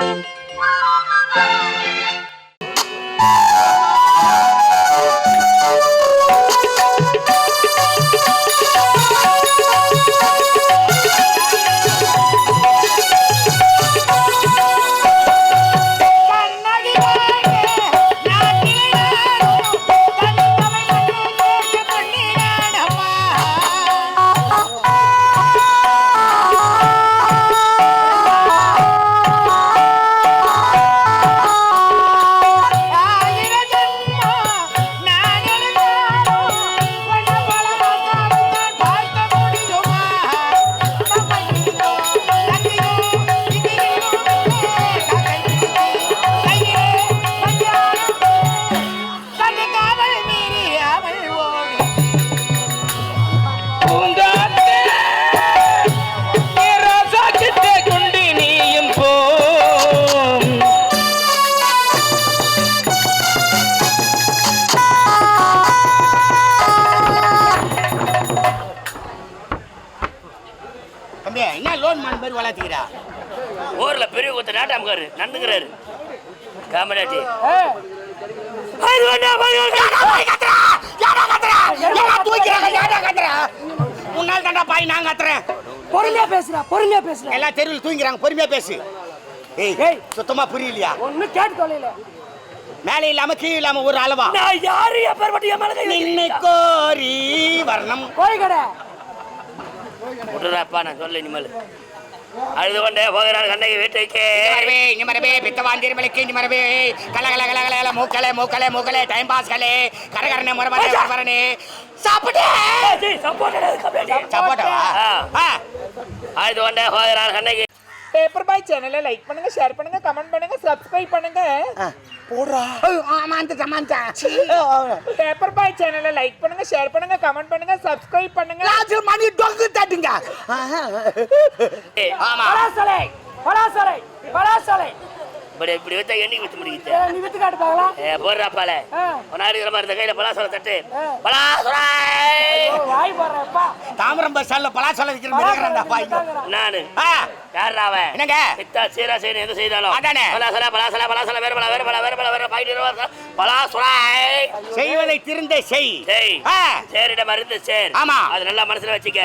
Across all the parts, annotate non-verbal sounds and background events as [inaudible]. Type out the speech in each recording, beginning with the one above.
Oh, my God. மாதிரி வளர்த்துக்கிறா? ஊர்ல பெரிய ஒருத்தர் நாட்டாமக்காரு நடந்துக்கிறாரு. காமராஜி. உன்னால் தாண்டா பாய் நான் கத்துறேன். பொறுமையா பேசுறா பொறுமையா பேசுறா எல்லா தெருவில் தூங்கிறாங்க பொறுமையா பேசு. ஏய் ஏய். சுத்தமா புரியலையா? ஒண்ணு கேட்டு தொலைல. மேலே இல்லாம கீழே இல்லாம ஒரு அளவா? நான் யாரு? எப்பேற்பட்ட மேல நின்னு? கோரி வர்ணம். கடை விட்டுறாப்பா நான் சொல்ல இனிமேல். அழுது கொண்டே போகிறார் கண்ணகி வீட்டுக்கு. மரபே இங்க மரபே பித்தவான் திருமலைக்கு இங்க மரபே கல கல கல கல கல மூக்கலே மூக்கலே மூக்கலே டைம் பாஸ் கலே கரகரனே முரவரனே முரவரனே சாப்பிடு சப்போட்டாவா அழுது கொண்டே போகிறார் கண்ணகி. பேப்பர் பாய் சேனலை லைக் பண்ணுங்க ஷேர் பண்ணுங்க கமெண்ட் பண்ணுங்க சப்ஸ்கிரைப் பண்ணுங்க. போடுறா. ஆமாந்த சமாந்தா பேப்பர் பாய் சேனலை லைக் பண்ணுங்க ஷேர் பண்ணுங்க கமெண்ட் பண்ணுங்க சப்ஸ்கிரைப் பண்ணுங்க. லாஜு மணி டொங்கு தட்டுங்க. ஆமா. பலாசலை பலாசலை பலாசலை. இப்படி இப்படி வச்சா எண்ணி முடிக்கிச்சு ஏய், நீ வித்து காட்டு ஏ. ஒரு நாடு இருக்கிற மாதிரி கையில பலாசோல தட்டு. ஓ, வாய் போடுறப்பா தாமரம் பஸ் ஸ்டாண்ட்ல பலாசலம் விக்கிற மாதிரி இருக்கிறான்டா நானு. யார் அவன்? என்னங்க? பித்தா சீரா எது செய்தாலும். அதானே. பலாசல பலாசல பலாசல வேறு பல வேறு பல வேறு பல வேறு பாயிட்டு பலாசுராய் செய்வதை திருந்த செய். செய். சேரிட மருந்து சேர். ஆமா. அது நல்லா மனசுல வச்சுக்க.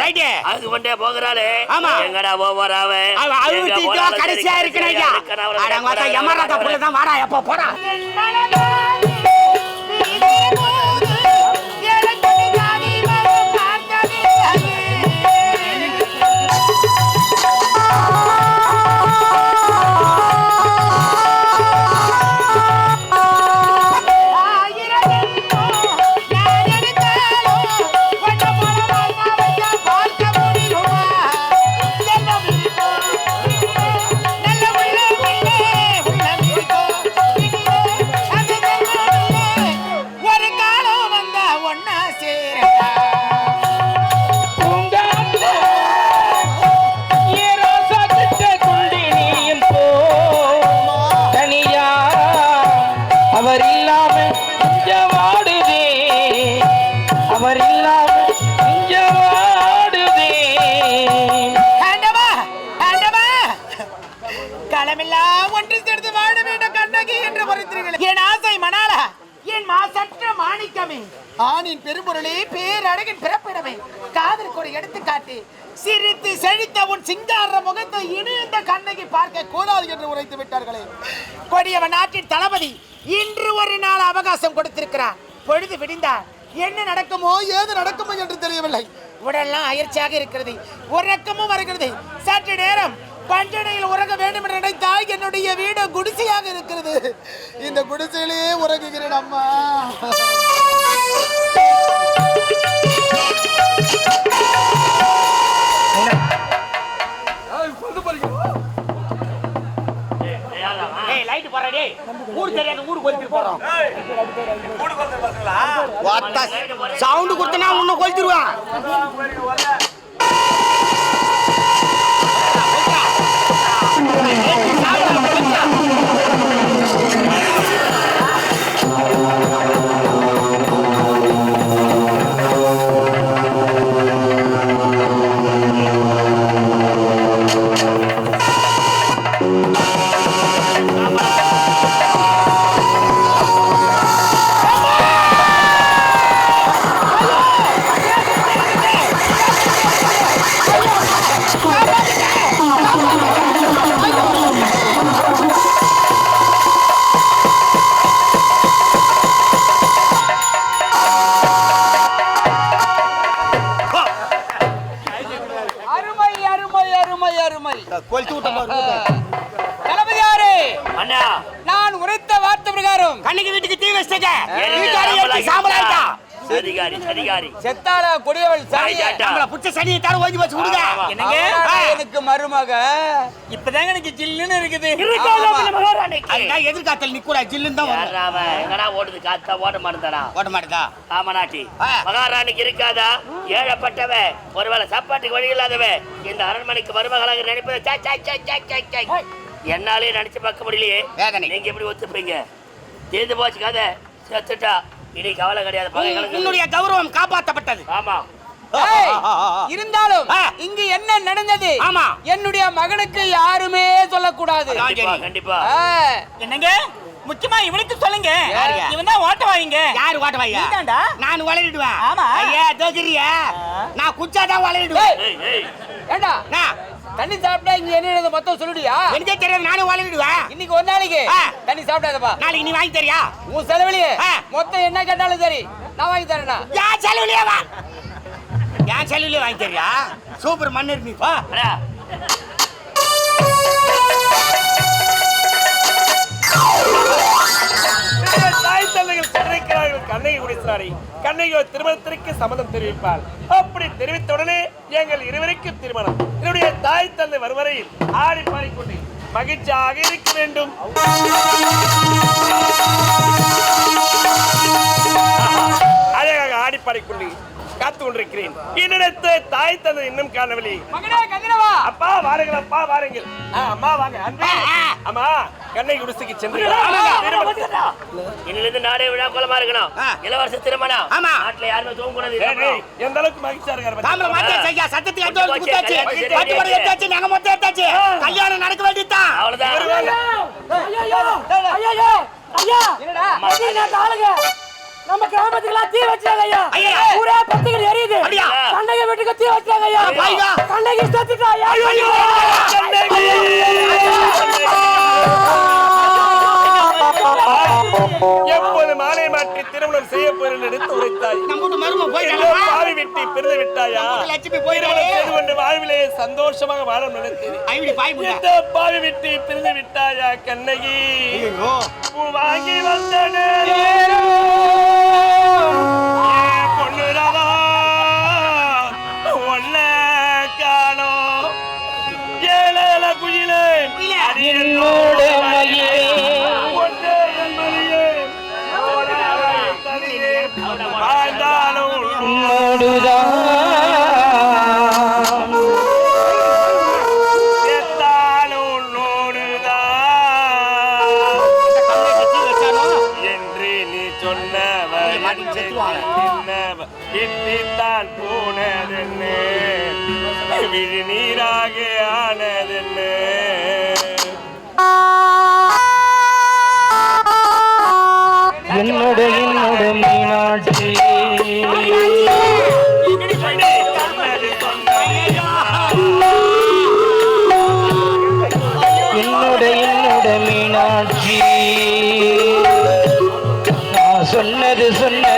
அது கொண்டே போகிறாளே. ஆமா. எங்கடா ஒவ்வொரு அவன் அவ அழுத்திட்டு கடைசியா இருக்கணும் ஐயா. அடங்க யமராஜா புள்ள தான் வாடா எப்போ போடா அவர் இல்லாம இங்க வாடுதே ஆண்டவா ஆண்டவா! களமெல்லாம் ஒன்று சேர்ந்து வாழ வேண்டும் கண்ணகி என்று மறுத்தீர்கள் என் ஆசை மணாலா என் மாசற்ற மாணிக்கமே. ஆணின் பெரும்பொருளே பேரழகின் பிறப்பிடமே. காதலுக்கு ஒரு எடுத்துக்காட்டு சிரித்து செழித்த உன் சிங்கார முகத்தை இனி இந்த கண்ணகி பார்க்க கூடாது என்று உரைத்து விட்டார்களே. கொடியவன் நாட்டின் தளபதி இன்று ஒரு நாள் அவகாசம் கொடுத்திருக்கிறார் பொழுது விடிந்தார் என்ன நடக்குமோ ஏது நடக்குமோ என்று தெரியவில்லை. உடல்லாம் அயற்சியாக இருக்கிறது. உறக்கமும் வருகிறது. சற்று நேரம் பஞ்சனையில் உறங்க வேண்டும் என்று நினைத்தால் என்னுடைய வீடு குடிசையாக இருக்கிறது. இந்த குடிசையிலேயே உறங்குகிறேன் அம்மா. ஊர் தெரியாத ஊருக்கு கொளுத்திட்டு போறோம். சவுண்ட் கொடுத்தனா உன்னை கொளுத்திடுவான். கொளுத்து விட்ட பாரு தளபதியாரே அண்ணா. நான் உரைத்த வார்த்தை பிரகாரம். கண்ணுக்கு வீட்டுக்கு தீ வச்சிட்டீங்க. வீட்டாரை சாம்பல் ஆயிட்டா அதிகாரி அதிகாரி செத்தாள கொடியவள் சரி ஆயிட்டா. நம்மள புடிச்ச சனியை தர வச்சு விடுங்க. என்னங்க. எனக்கு மருமக. இப்பதாங்க எனக்கு ஜில்லுன்னு இருக்குது. இருக்காதா ஆமா. பின்ன மகாராணிக்கு? அதுதான் எதிர்காத்தல் நிக்கூடா ஜில்லுன்னு தான் வரும் யாரா அவன்? எங்கடா ஓடுது? காத்தா ஓட மாட்டேங்கிறானா ஓட்ட மாட்டேதா? ஆமனாட்டி ஆ. மகாராணிக்கு இருக்காதா? ஒருவேளை சாப்பாட்டுக்கு வழி இல்லாதவன். இந்த அரண்மனைக்கு மருமகளாக நினைப்பது சை, சை, சை, சை, சை, சை. என்னாலே நினைச்சு பார்க்க முடியலையே. வேதனை. நீங்க எப்படி ஒத்துப்பீங்க? தீர்ந்து போச்சு கதை. செத்துட்டா. இனி கவலை கிடையாது. உன்னுடைய கௌரவம் காப்பாற்றப்பட்டது ஆமா. [laughs] இருந்தாலும். இங்கு என்ன நடந்தது? ஆமா. என்னுடைய மகனுக்கு யாருமே சொல்லக்கூடாது. கண்டிப்பா. என்னங்க? முக்கியமா இவனுக்கு சொல்லுங்க? இவன் தான் ஓட்ட வாங்க யாரு ஓட்ட வையா நீதான்டா. நான் வளரிடுவேன் ஆமா. ஐயா தோக்கிறியா நான் குச்சாதான் வளரிடுவேன் ஏய், ஏய். ஏண்டா? நான் தண்ணி சாப்பிட்டா இங்க என்ன மொத்தம் சொல்லுடியா? எனக்கே தெரியாது நானும் வளரிடுவேன் இன்னைக்கு ஒரு நாளைக்கு. தண்ணி சாப்பிடாதப்பா. நாளைக்கு நீ வாங்கி தரியா? உன் செலவுலயே. மொத்தம் என்ன கேட்டாலும் சரி நான் வாங்கி தரேனா என் செலவுலயே வா. என் செலவுலயே வாங்கி தரியா சூப்பர் தந்தைகள் சென்றிருக்கிறார்கள் கண்ணகி குடிசாரி கண்ணகி ஒரு திருமணத்திற்கு சம்மதம் தெரிவிப்பார். அப்படி தெரிவித்த உடனே எங்கள் இருவருக்கும் திருமணம். என்னுடைய தாய் தந்தை வருவரையில் ஆடி பாடிக்கொண்டு மகிழ்ச்சியாக இருக்க வேண்டும். அழகாக ஆடி பாடிக்கொண்டு காத்து கொண்டிருக்கிறேன் என்னிடத்து தாய் தந்தை இன்னும் காணவில்லை மகனே கதிரவா அப்பா வாருங்கள் அப்பா வாருங்கள் அம்மா வாங்க அம்மா கண்ணை குடிசைக்கு சென்று இன்னிலிருந்து நாடே விழா கோலமா இருக்கணும். இளவரச திருமணம் ஆமா. நாட்டுல யாருமே தூங்கக்கூடாது எந்த அளவுக்கு மகிழ்ச்சியா இருக்காரு ஐயா குத்தாச்சு கல்யாணம் பத்து மணி எடுத்தாச்சு நாங்க மொத்தம் எடுத்தாச்சு கல்யாணம் நடக்க வேண்டியதுதான் அவ்வளவுதான் ஐயோ ஐயோ ஐயா என்னடா பதினெட்டு ஆளுங்க நம்ம கிராமத்துக்குலாம் தீ வச்சாங்க ஐயா. ஊரே பத்துக்கிட்டு எரியுது? கண்ணகி வீட்டுக்கு தீ வச்சாங்க ஐயா. கண்ணகி செத்துட்டா எப்போது மாலை மாற்றி திருமணம் செய்ய போறேன் எடுத்து உரைத்தாய் பாவி விட்டு பிரிந்து விட்டாயா லட்சுமி திருமணம் செய்து கொண்டு வாழ்விலே சந்தோஷமாக வாழ நினைத்தேன் பாவி விட்டு பிரிந்து விட்டாயா கண்ணகி வாங்கி வந்தனே பொண்ணு ராதா ஒன்ன குயிலே என்னோட விழி நீராக ஆனதென்ன? என்னோட என்னோட மீனாட்சி. என்னோட என்னோட மீனாட்சி. நான் சொன்னது சொன்ன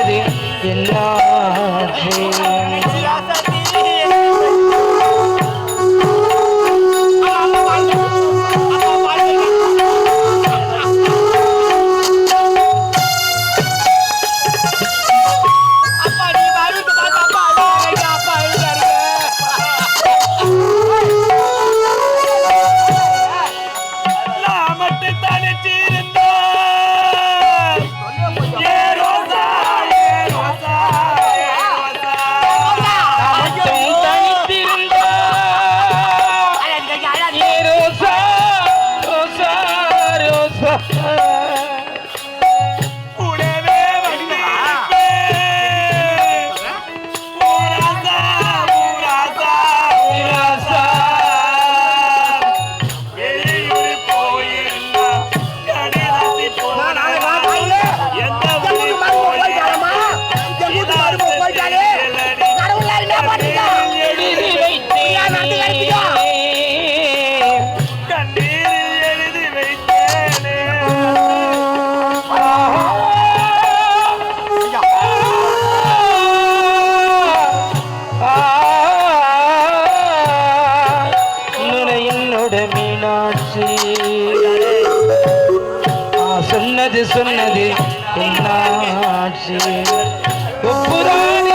மீனாட்சி. சொன்னது சொன்னது ஒப்புரானே